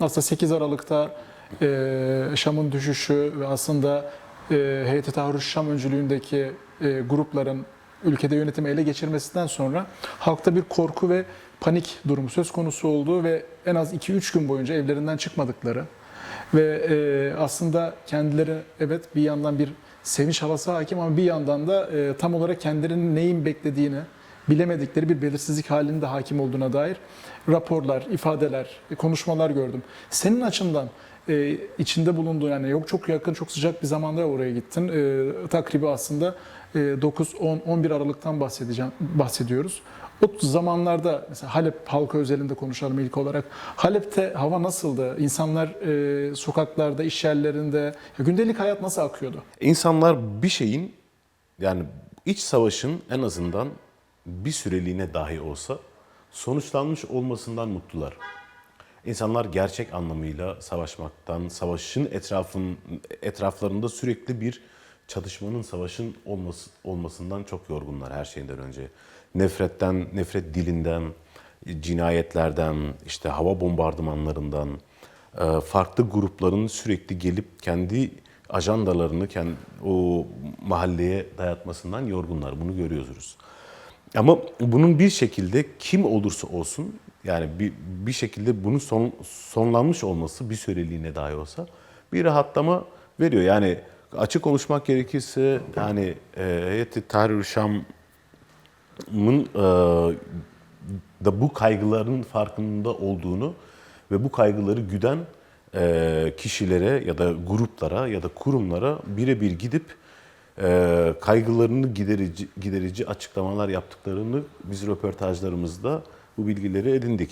Aslında 8 Aralık'ta e, Şam'ın düşüşü ve aslında e, Heyeti Tahrir Şam öncülüğündeki e, grupların ülkede yönetimi ele geçirmesinden sonra halkta bir korku ve panik durumu söz konusu olduğu ve en az 2-3 gün boyunca evlerinden çıkmadıkları ve e, aslında kendileri evet bir yandan bir sevinç havası hakim ama bir yandan da e, tam olarak kendilerinin neyin beklediğini bilemedikleri bir belirsizlik halinde hakim olduğuna dair raporlar, ifadeler, e, konuşmalar gördüm. Senin açından e, içinde bulunduğu yani yok çok yakın, çok sıcak bir zamanda oraya gittin. E, takribi aslında e, 9, 10, 11 Aralık'tan bahsedeceğim, bahsediyoruz. O zamanlarda mesela Halep halkı özelinde konuşalım ilk olarak. Halep'te hava nasıldı? İnsanlar e, sokaklarda, iş yerlerinde, gündelik hayat nasıl akıyordu? İnsanlar bir şeyin yani iç savaşın en azından bir süreliğine dahi olsa sonuçlanmış olmasından mutlular. İnsanlar gerçek anlamıyla savaşmaktan, savaşın etrafın etraflarında sürekli bir çatışmanın, savaşın olması, olmasından çok yorgunlar her şeyden önce. Nefretten, nefret dilinden, cinayetlerden, işte hava bombardımanlarından, e, farklı grupların sürekli gelip kendi ajandalarını kendi, o mahalleye dayatmasından yorgunlar. Bunu görüyoruz. Ama bunun bir şekilde kim olursa olsun yani bir, bir şekilde bunun son, sonlanmış olması bir süreliğine dahi olsa bir rahatlama veriyor. Yani açık konuşmak gerekirse yani e, Heyeti Tahrir Şam'ın e, da bu kaygıların farkında olduğunu ve bu kaygıları güden e, kişilere ya da gruplara ya da kurumlara birebir gidip e, kaygılarını giderici, giderici açıklamalar yaptıklarını biz röportajlarımızda bu bilgileri edindik.